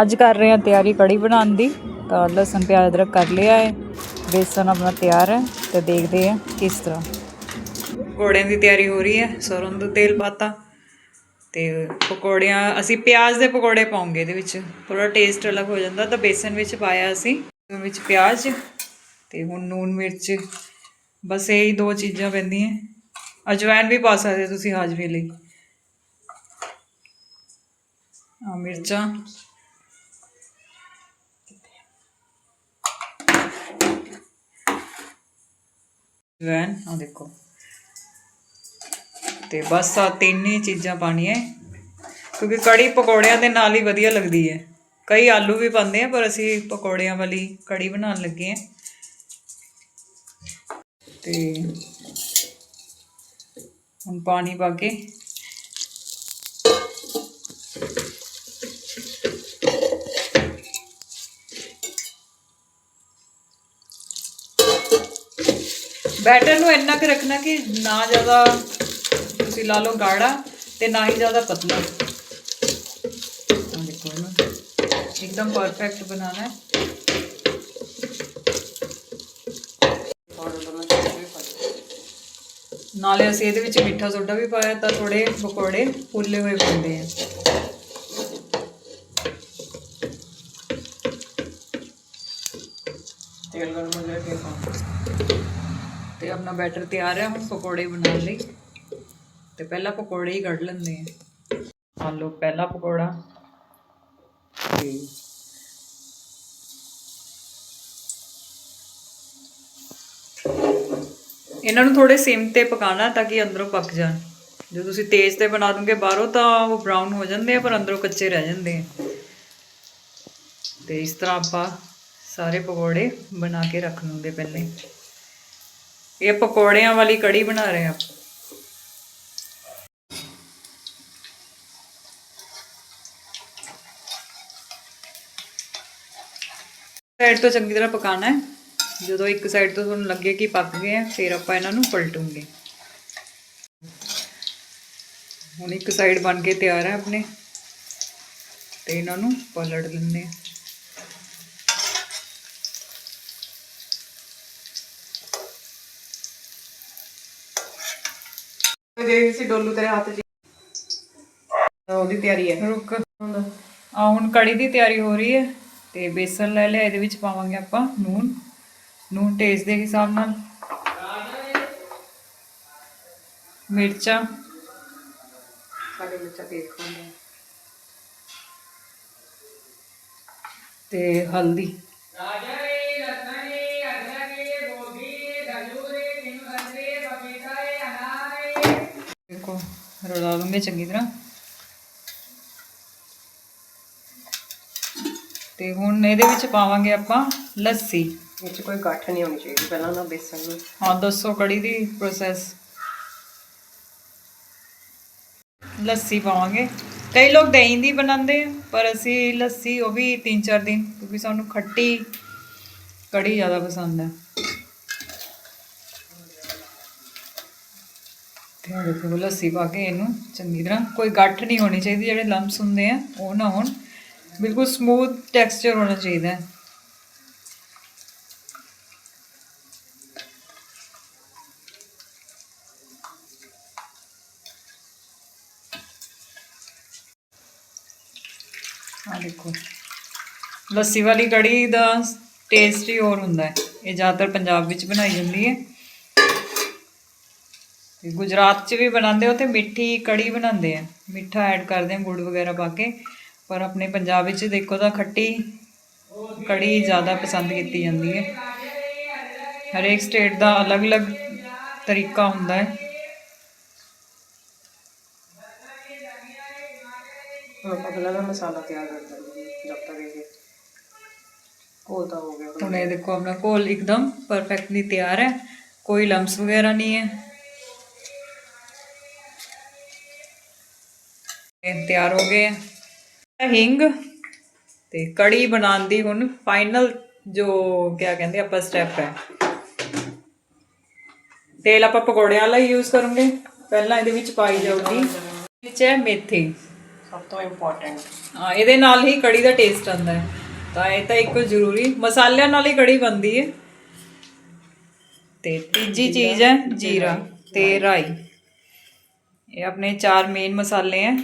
ਅੱਜ ਕਰ ਰਹੇ ਹਾਂ ਤਿਆਰੀ ਕੜੀ ਬਣਾਉਣ ਦੀ। ਤਾਂ ਲਸਣ, ਪਿਆਜ਼, ਅਦਰਕ ਕਰ ਲਿਆ ਹੈ। ਬੇਸਨ ਆਪਣਾ ਤਿਆਰ ਹੈ ਤੇ ਦੇਖਦੇ ਹਾਂ ਕਿਸ ਤਰ੍ਹਾਂ। ਪਕੌੜਿਆਂ ਦੀ ਤਿਆਰੀ ਹੋ ਰਹੀ ਹੈ, ਸਰੋਂ ਦਾ ਤੇਲ ਪਾਤਾ ਤੇ ਪਕੌੜਿਆਂ, ਅਸੀਂ ਪਿਆਜ਼ ਦੇ ਪਕੌੜੇ ਪਾਉਂਗੇ ਇਹਦੇ ਵਿੱਚ। ਥੋੜਾ ਟੇਸਟ ਅਲੱਗ ਹੋ ਜਾਂਦਾ ਤਾਂ ਬੇਸਨ ਵਿੱਚ ਪਾਇਆ ਅਸੀਂ। ਵਿੱਚ ਪਿਆਜ਼ ਤੇ ਹੁਣ ਨੂਨ, ਮਿਰਚ, ਬਸ ਇਹ ਦੋ ਚੀਜ਼ਾਂ ਪੈਂਦੀਆਂ। ਅਜਵਾਇਨ ਵੀ ਪਾ ਸਕਦੇ ਤੁਸੀਂ ਹਾਜ਼ਮੇ ਲਈ। ਆ ਮਿਰਚਾਂ। ਅਜਵਾਇਨ ਆ ਦੇਖੋ। ਤੇ ਬਸ ਆ ਤਿੰਨ ਹੀ ਚੀਜ਼ਾਂ ਪਾਣੀਆਂ ਕਿਉਂਕਿ ਕੜੀ ਪਕੌੜਿਆਂ ਦੇ ਨਾਲ ਹੀ ਵਧੀਆ ਲੱਗਦੀ ਹੈ। ਕਈ ਆਲੂ ਵੀ ਪਾਉਂਦੇ ਆ, ਪਰ ਅਸੀਂ ਪਕੌੜਿਆਂ ਵਾਲੀ ਕੜੀ ਬਣਾਉਣ ਲੱਗੇ ਆ ਤੇ ਹੁਣ ਪਾਣੀ ਪਾ ਕੇ ਬੈਟਰ ਨੂੰ ਇੰਨਾ ਕੁ ਰੱਖਣਾ ਕਿ ਨਾ ਜ਼ਿਆਦਾ ਤੁਸੀਂ ਲਾ ਲਓ ਗਾੜਾ ਤੇ ਨਾ ਹੀ ਜ਼ਿਆਦਾ ਪਤਲਾ। ਆਹ ਦੇਖੋ ਇਹਨੂੰ। ਇੱਕਦਮ ਪਰਫੈਕਟ ਬਣਾਉਣਾ ਹੈ। ਨਾਲੇ ਅਸੀਂ ਇਹਦੇ ਵਿੱਚ ਮਿੱਠਾ ਸੋਡਾ ਵੀ ਪਾਇਆ ਤਾਂ ਥੋੜੇ ਪਕੌੜੇ ਫੁੱਲੇ ਹੋਏ ਬਣਦੇ ਆ। ਤੇਲ ਗਰਮ ਹੋ ਜਾਏ ਫਿਰ ਪਾਉਂਦੇ ਤੇ ਆਪਣਾ ਬੈਟਰ ਤਿਆਰ ਹੈ, ਹੁਣ ਪਕੌੜੇ ਬਣਾਉਣ ਲਈ। ਤੇ ਪਹਿਲਾਂ ਪਕੌੜੇ ਹੀ ਕੱਢ ਲੈਂਦੇ ਆ ਆ ਲਓ ਪਹਿਲਾ ਪਕੌੜਾ। ਤੇ ਇਹਨਾਂ ਨੂੰ ਥੋੜੇ ਸਿਮ ਤੇ ਪਕਾਣਾ ਤਾਂ ਕਿ ਅੰਦਰੋਂ ਪੱਕ ਜਾਣ। ਜੇ ਤੁਸੀਂ ਤੇਜ਼ ਤੇ ਬਣਾ ਦੋਗੇ ਬਾਹਰੋਂ ਤਾਂ ਉਹ ਬਰਾਊਨ ਹੋ ਜਾਂਦੇ ਆ, ਪਰ ਅੰਦਰੋਂ ਕੱਚੇ ਰਹਿ ਜਾਂਦੇ ਆ। ਤੇ ਇਸ ਤਰ੍ਹਾਂ ਆਪਾਂ ਸਾਰੇ ਪਕੌੜੇ ਬਣਾ ਕੇ ਰੱਖ ਲੂੰਗੇ ਪਹਿਲੇ। ਇਹ ਪਕੌੜਿਆਂ ਵਾਲੀ ਕੜੀ ਬਣਾ ਰਹੇ ਆ ਸਾਈਡ ਤੋਂ ਚੰਗੀ ਤਰ੍ਹਾਂ ਪਕਾਣਾ ਹੈ। ਜਦੋਂ ਇੱਕ ਸਾਈਡ ਤੋਂ ਤੁਹਾਨੂੰ ਲੱਗੇ ਕਿ ਪੱਕ ਗਏ ਆ ਫਿਰ ਆਪਾਂ ਇਹਨਾਂ ਨੂੰ ਪਲਟੂਗੇ। ਹੁਣ ਇੱਕ ਸਾਈਡ ਬਣ ਕੇ ਤਿਆਰ ਹੈ ਆਪਣੇ। ਤੇ ਇਹਨਾਂ ਨੂੰ ਪਲਟ ਦਿੰਦੇ ਆ ਦੇ ਸੀ ਡੋਲੂ ਤੇਰੇ ਹੱਥ 'ਚ ਉਹਦੀ ਤਿਆਰੀ ਹੈ। ਰੁਕ ਆ ਹੁਣ ਕੜੀ ਦੀ ਤਿਆਰੀ ਹੋ ਰਹੀ ਹੈ ਤੇ ਬੇਸਨ ਲੈ ਲਿਆ ਇਹਦੇ ਵਿੱਚ ਪਾਵਾਂਗੇ ਆਪਾਂ ਨੂਨ। ਨੂਨ ਟੇਸਟ ਦੇ ਹਿਸਾਬ ਨਾਲ। ਮਿਰਚਾਂ। ਸਾਡੇ ਬੱਚਾ ਤੇਜ਼ ਖਾਂਦਾ ਤੇ ਹਲਦੀ। ਰਲਾ ਲੂੰਗੇ ਚੰਗੀ ਤਰ੍ਹਾਂ। ਤੇ ਹੁਣ ਇਹਦੇ ਵਿੱਚ ਪਾਵਾਂਗੇ ਆਪਾਂ ਲੱਸੀ। ਇਹ 'ਚ ਕੋਈ ਗੱਠ ਨਹੀਂ ਹੋਣੀ ਚਾਹੀਦੀ ਪਹਿਲਾਂ ਨਾ ਬੇਸਨ ਨੂੰ। ਹਾਂ ਦੱਸੋ ਕੜੀ ਦੀ ਪ੍ਰੋਸੈਸ ਲੱਸੀ ਪਾਵਾਂਗੇ। ਕਈ ਲੋਕ ਦਹੀਂ ਦੀ ਬਣਾਉਂਦੇ ਆ ਪਰ ਅਸੀਂ ਲੱਸੀ ਉਹ ਵੀ 3-4 ਦਿਨ ਕਿਉਂਕਿ ਸਾਨੂੰ ਖੱਟੀ ਕੜੀ ਜ਼ਿਆਦਾ ਪਸੰਦ ਹੈ। ਤੇ ਦੇਖੋ ਲੱਸੀ ਪਾ ਕੇ ਇਹਨੂੰ ਚੰਗੀ ਤਰ੍ਹਾਂ। ਕੋਈ ਗੱਠ ਨਹੀਂ ਹੋਣੀ ਚਾਹੀਦੀ, ਜਿਹੜੇ ਲੰਪਸ ਹੁੰਦੇ ਆ, ਉਹ ਨਾ ਹੋਣ। ਬਿਲਕੁਲ ਸਮੂਥ ਟੈਕਸਚਰ ਹੋਣਾ ਚਾਹੀਦਾ ਆ ਦੇਖੋ, ਲੱਸੀ ਵਾਲੀ ਕੜੀ ਦਾ ਟੇਸਟ ਹੀ ਹੋਰ ਹੁੰਦਾ ਹੈ। ਇਹ ਜ਼ਿਆਦਾਤਰ ਪੰਜਾਬ ਵਿੱਚ ਬਣਾਈ ਜਾਂਦੀ ਹੈ। ਤੇ ਗੁਜਰਾਤ 'ਚ ਵੀ ਬਣਾਉਂਦੇ ਹੋ ਤੇ ਮਿੱਠੀ ਕੜੀ ਬਣਾਉਂਦੇ ਆ। ਮਿੱਠਾ ਐਡ ਕਰਦੇ ਆ ਗੁੜ ਵਗੈਰਾ ਪਾ ਕੇ। ਪਰ ਆਪਣੇ ਪੰਜਾਬ ਵਿੱਚ ਦੇਖੋ ਤਾਂ ਖੱਟੀ ਕੜੀ ਜ਼ਿਆਦਾ ਪਸੰਦ ਕੀਤੀ ਜਾਂਦੀ ਹੈ। ਹਰੇਕ ਸਟੇਟ ਦਾ ਅਲੱਗ-ਅਲੱਗ ਤਰੀਕਾ ਹੁੰਦਾ ਹੈ। ਦਾ ਮਸਾਲਾ ਤਿਆਰ ਕਰ ਦਿੰਦੇ ਜਦ ਤੱਕ ਇਹ ਕੋਲ ਤਾਂ ਹੋ ਗਿਆ। ਹੁਣ ਇਹ ਦੇਖੋ ਆਪਣਾ ਘੋਲ ਇੱਕਦਮ ਪਰਫੈਕਟਲੀ ਤਿਆਰ ਹੈ। ਕੋਈ ਲੰਪਸ ਵਗੈਰਾ ਨਹੀਂ ਹੈ। ਇਹ ਤਿਆਰ ਹੋ ਗਏ ਹੈ ਹਿੰਗ ਤੇ ਕੜੀ ਬਣਾਉਣ ਦੀ ਹੁਣ ਫਾਈਨਲ ਜੋ ਕਿਆ ਕਹਿੰਦੇ ਆਪਾਂ ਸਟੈਪ ਹੈ। ਤੇਲ ਆਪਾਂ ਪਕੌੜਿਆਂ ਵਾਲਾ ਯੂਜ਼ ਕਰਾਂਗੇ। ਪਹਿਲਾਂ ਇਹਦੇ ਵਿੱਚ ਪਾਈ ਜਾਊਗੀ। ਵਿੱਚ ਹੈ ਮੇਥੀ। ਸਭ ਤੋਂ ਇੰਪੋਰਟੈਂਟ ਹਾਂ ਇਹਦੇ ਨਾਲ ਹੀ ਕੜੀ ਦਾ ਟੇਸਟ ਆਉਂਦਾ ਹੈ। ਤਾਂ ਇਹ ਤਾਂ ਇੱਕ ਜ਼ਰੂਰੀ ਮਸਾਲਿਆਂ ਨਾਲ ਹੀ ਕੜੀ ਬਣਦੀ ਹੈ। ਤੇ ਤੀਜੀ ਚੀਜ਼ ਹੈ ਜੀਰਾ ਤੇ ਰਾਈ। ਇਹ ਆਪਣੇ ਚਾਰ ਮੇਨ ਮਸਾਲੇ ਹੈ।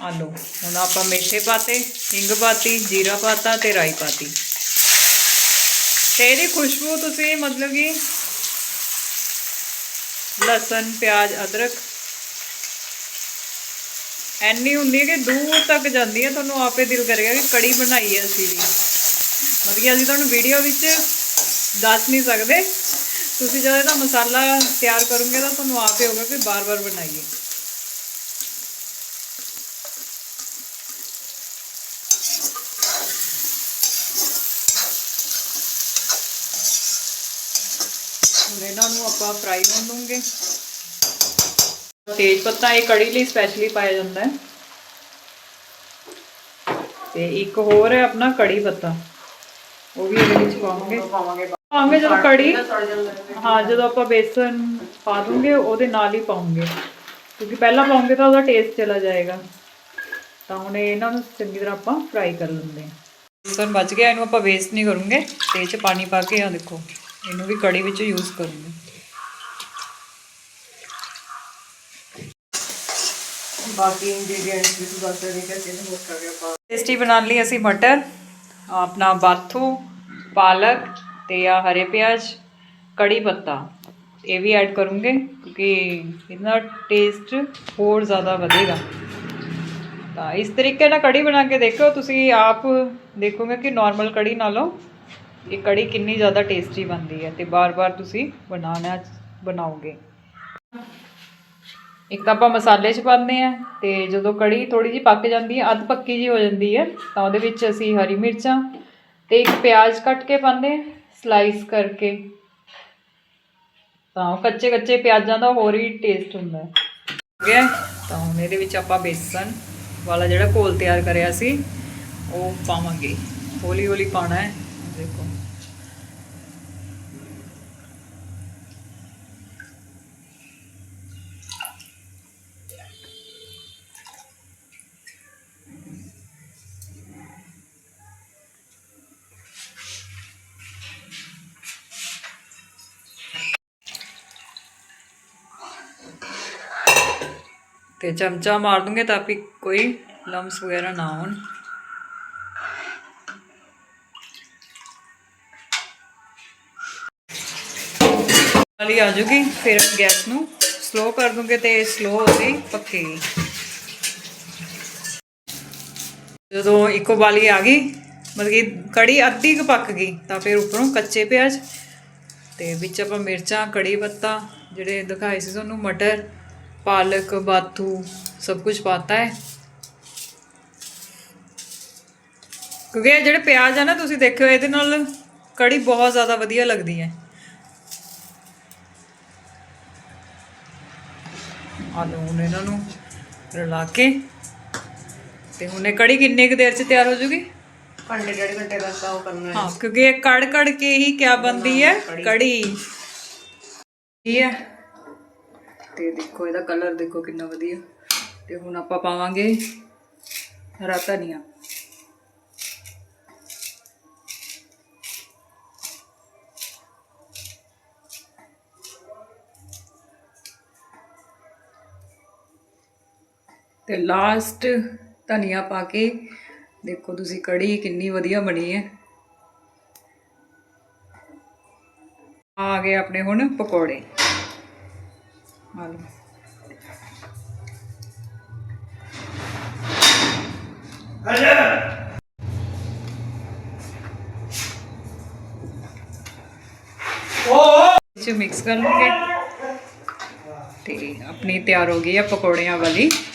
ਆ ਹੁਣ ਆਪਾਂ ਮੇਥੇ ਪਾਤੇ, ਹਿੰਗ ਪਾਤੀ, ਜੀਰਾ ਪਾਤਾ ਤੇ ਰਾਈ ਪਾਤੀ। ਤੇ ਇਹਦੀ ਖੁਸ਼ਬੂ ਤੁਸੀਂ ਮਤਲਬ ਕਿ ਲਸਣ, ਪਿਆਜ਼, ਅਦਰਕ ਐਨੀ ਹੁੰਦੀ ਹੈ ਕਿ ਦੂਰ ਤੱਕ ਜਾਂਦੀ ਹੈ। ਤੁਹਾਨੂੰ ਆਪੇ ਦਿਲ ਕਰੇਗਾ ਕਿ ਕੜੀ ਬਣਾਈ ਹੈ ਅਸੀਂ ਵੀ। ਮਤਲਬ ਕਿ ਅਸੀਂ ਤੁਹਾਨੂੰ ਵੀਡੀਓ ਵਿੱਚ ਦੱਸ ਨਹੀਂ ਸਕਦੇ। ਤੁਸੀਂ ਜਦੋਂ ਇਹਦਾ ਮਸਾਲਾ ਤਿਆਰ ਕਰੋਗੇ ਤਾਂ ਤੁਹਾਨੂੰ ਆਪੇ ਹੋਗਾ ਕਿ ਬਾਰ-ਬਾਰ ਬਣਾਈਏ ਹੁਣ ਇਹਨਾਂ ਨੂੰ ਆਪਾਂ ਫਰਾਈ ਹੋਣ ਦੂੰਗੇ ਤੇਜ ਪੱਤਾ ਇਹ ਕੜੀ ਲਈ ਸਪੈਸ਼ਲੀ ਪਾਇਆ ਜਾਂਦਾ ਹੈ। ਤੇ ਇੱਕ ਹੋਰ ਹੈ ਆਪਣਾ ਕੜੀ ਪੱਤਾ। ਉਹ ਵੀ ਇਹਦੇ ਵਿੱਚ ਪਾਵਾਂਗੇ। ਪਾਵਾਂਗੇ। ਜਦੋਂ ਕੜੀ ਹੈ। ਜਦੋਂ ਆਪਾਂ ਬੇਸਨ ਪਾ ਦੂੰਗੇ ਉਹਦੇ ਨਾਲ ਹੀ ਪਾਉਂਗੇ ਕਿਉਂਕਿ ਪਹਿਲਾਂ ਪਾਉਂਗੇ ਤਾਂ ਉਹਦਾ ਟੇਸਟ ਚਲਾ ਜਾਏਗਾ। ਤਾਂ ਹੁਣ ਇਹ ਇਹਨਾਂ ਨੂੰ ਚੰਗੀ ਤਰ੍ਹਾਂ ਆਪਾਂ ਫਰਾਈ ਕਰ ਲੈਂਦੇ ਹਾਂ। ਬੇਸਨ ਬਚ ਗਿਆ ਇਹਨੂੰ ਆਪਾਂ ਵੇਸਟ ਨਹੀਂ ਕਰੂੰਗੇ। ਤੇ ਇਹ ਚ ਪਾਣੀ ਪਾ ਕੇ ਆ ਦੇਖੋ ਇਹਨੂੰ ਵੀ ਕੜੀ ਵਿੱਚ ਯੂਜ਼ ਕਰੂੰਗੇ। ਬਾਕੀ ਇੰਗਰੀਡੀਐਂਟਸ ਵੀ ਤੁਸੀਂ ਦੱਸ ਰਹੇ ਕਿ ਕਿਹਨੇ ਹੋਰ ਕਰ ਆਪਾਂ। ਟੇਸਟੀ ਬਣਾਉਣ ਲਈ ਅਸੀਂ ਮਟਰ, ਆਪਣਾ ਬਾਥੂ, ਪਾਲਕ ਤੇ ਆ ਹਰੇ ਪਿਆਜ਼, ਕੜੀ ਪੱਤਾ। ਇਹ ਵੀ ਐਡ ਕਰੂੰਗੇ ਕਿਉਂਕਿ ਇਹਦਾ ਟੇਸਟ ਹੋਰ ਜ਼ਿਆਦਾ ਵਧੇਗਾ। ਤਾਂ ਇਸ ਤਰੀਕੇ ਨਾਲ ਕੜੀ ਬਣਾ ਕੇ ਦੇਖੋ ਤੁਸੀਂ ਆਪ ਦੇਖੋਗੇ ਕਿ ਨਾਰਮਲ ਕੜੀ ਨਾਲੋਂ ਇਹ ਕੜੀ ਕਿੰਨੀ ਜ਼ਿਆਦਾ ਟੇਸਟੀ ਬਣਦੀ ਹੈ ਤੇ ਬਾਰ-ਬਾਰ ਤੁਸੀਂ ਬਣਾਉਣਾ, ਬਣਾਓਗੇ। ਇੱਕ ਤਾਂ ਆਪਾਂ ਮਸਾਲੇ 'ਚ ਪਾਉਂਦੇ ਆ ਤੇ ਜਦੋਂ ਕੜੀ ਥੋੜੀ ਜਿਹੀ ਪੱਕ ਜਾਂਦੀ ਹੈ, ਅੱਧ ਪੱਕੀ ਜੀ ਹੋ ਜਾਂਦੀ ਹੈ, ਤਾਂ ਉਹਦੇ ਵਿੱਚ ਅਸੀਂ ਹਰੀ ਮਿਰਚਾਂ ਤੇ ਇੱਕ ਪਿਆਜ਼ ਕੱਟ ਕੇ ਪਾਉਂਦੇ ਆ ਸਲਾਈਸ ਕਰਕੇ। ਤਾਂ ਉਹ ਕੱਚੇ ਕੱਚੇ ਪਿਆਜ਼ਾਂ ਦਾ ਹੋਰ ਹੀ ਟੇਸਟ ਹੁੰਦਾ ਹੈ। ਗਿਆ। ਤਾਂ ਹੁਣ ਇਹਦੇ ਵਿੱਚ ਆਪਾਂ ਬੇਸਨ ਵਾਲਾ ਜਿਹੜਾ ਘੋਲ ਤਿਆਰ ਕਰਿਆ ਸੀ, ਉਹ ਪਾਵਾਂਗੇ। ਹੌਲੀ ਹੌਲੀ ਪਾਣਾ ਹੈ, ਦੇਖੋ। ਤੇ ਚਮਚਾ ਮਾਰ ਦੂੰਗੇ ਤਾਂ ਕਿ ਕੋਈ ਲੰਮਸ ਵਗੈਰਾ ਨਾ ਹੋਣ। ਵਾਲੀ ਆ ਜੂਗੀ, ਫਿਰ ਗੈਸ ਨੂੰ ਸਲੋ ਕਰ ਦੂੰਗੇ ਤੇ ਸਲੋ ਹੋ ਕੇ ਪੱਕੇਗੀ ਜਦੋਂ ਇੱਕੋ ਵਾਲੀ ਆ ਗਈ, ਮਤਲਬ ਕਿ ਕੜੀ ਅੱਧੀ ਕੁ ਪੱਕ ਗਈ, ਤਾਂ ਫਿਰ ਉੱਪਰੋਂ ਕੱਚੇ ਪਿਆਜ਼ ਤੇ ਵਿੱਚ ਆਪਾਂ ਮਿਰਚਾਂ, ਕੜੀ ਪੱਤਾ, ਜਿਹੜੇ ਦਿਖਾਏ ਸੀ ਤੁਹਾਨੂੰ, ਮਟਰ ਪਾਲਕ ਬਾਥੂ ਸਭ ਕੁਝ ਪਾਤਾ ਹੈ ਕਿਉਂਕਿ ਇਹ ਜਿਹੜੇ ਪਿਆਜ਼ ਆ ਨਾ ਤੁਸੀਂ ਦੇਖਿਓ ਇਹਦੇ ਨਾਲ ਕੜੀ ਬਹੁਤ ਜ਼ਿਆਦਾ ਵਧੀਆ ਲੱਗਦੀ ਹੈ ਆ ਲਓ ਹੁਣ ਇਹਨਾਂ ਨੂੰ ਰਲਾ ਕੇ ਤੇ ਹੁਣ ਇਹ ਕੜੀ ਕਿੰਨੇ ਕੁ ਦੇਰ ਚ ਤਿਆਰ ਹੋ ਜੂਗੀ ਘੰਟੇ ਡੇਢ ਘੰਟੇ ਤਾਂ ਉਹ ਕਰਨਾ ਹੈ ਹਾਂ ਕਿਉਂਕਿ ਇਹ ਕੜ ਕੜ ਕੇ ਹੀ ਕਿਆ ਬਣਦੀ ਹੈ ਕੜੀ ਇਹ ਹੈ ਤੇ ਦੇਖੋ ਇਹਦਾ ਕਲਰ ਦੇਖੋ ਕਿੰਨਾ ਵਧੀਆ। ਤੇ ਹੁਣ ਆਪਾਂ ਪਾਵਾਂਗੇ ਹਰਾ ਧਨੀਆ ਤੇ ਲਾਸਟ ਧਨੀਆ ਪਾ ਕੇ ਦੇਖੋ ਤੁਸੀਂ ਕੜੀ ਕਿੰਨੀ ਵਧੀਆ ਬਣੀ ਹੈ। ਆ ਗਏ ਆਪਣੇ ਹੁਣ ਪਕੌੜੇ। ਆ ਲਓ ਚ ਮਿਕਸ ਕਰ ਲਵਾਂਗੇ ਤੇ ਆਪਣੀ ਤਿਆਰ ਹੋ ਗਈ ਹੈ ਪਕੌੜਿਆਂ ਵਾਲੀ ਕੜੀ